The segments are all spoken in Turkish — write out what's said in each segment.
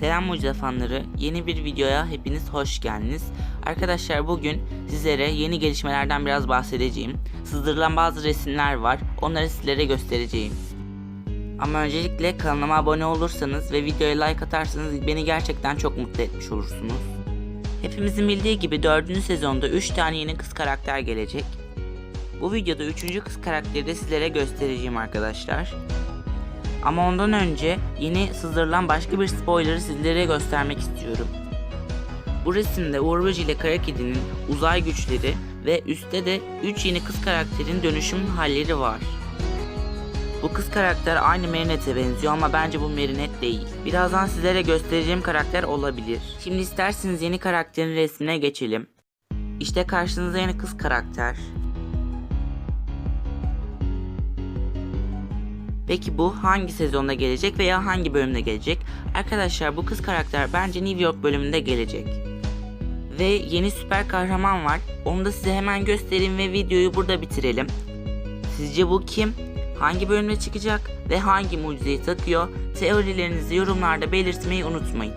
mucize fanları yeni bir videoya hepiniz hoş geldiniz. Arkadaşlar bugün sizlere yeni gelişmelerden biraz bahsedeceğim. Sızdırılan bazı resimler var. Onları sizlere göstereceğim. Ama öncelikle kanalıma abone olursanız ve videoya like atarsanız beni gerçekten çok mutlu etmiş olursunuz. Hepimizin bildiği gibi 4. sezonda 3 tane yeni kız karakter gelecek. Bu videoda 3. kız karakteri de sizlere göstereceğim arkadaşlar. Ama ondan önce yeni sızdırılan başka bir spoiler'ı sizlere göstermek istiyorum. Bu resimde Uğur Böcü ile Kara Kedi'nin uzay güçleri ve üstte de 3 yeni kız karakterin dönüşüm halleri var. Bu kız karakter aynı Marinette'e benziyor ama bence bu Marinette değil. Birazdan sizlere göstereceğim karakter olabilir. Şimdi isterseniz yeni karakterin resmine geçelim. İşte karşınızda yeni kız karakter. Peki bu hangi sezonda gelecek veya hangi bölümde gelecek? Arkadaşlar bu kız karakter bence New York bölümünde gelecek. Ve yeni süper kahraman var. Onu da size hemen göstereyim ve videoyu burada bitirelim. Sizce bu kim? Hangi bölümde çıkacak ve hangi mucizeyi takıyor? Teorilerinizi yorumlarda belirtmeyi unutmayın.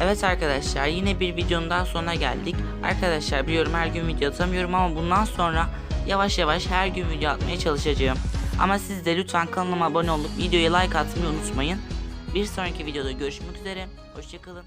Evet arkadaşlar yine bir videonun daha sonuna geldik. Arkadaşlar biliyorum her gün video atamıyorum ama bundan sonra yavaş yavaş her gün video atmaya çalışacağım. Ama siz de lütfen kanalıma abone olup videoya like atmayı unutmayın. Bir sonraki videoda görüşmek üzere. Hoşçakalın.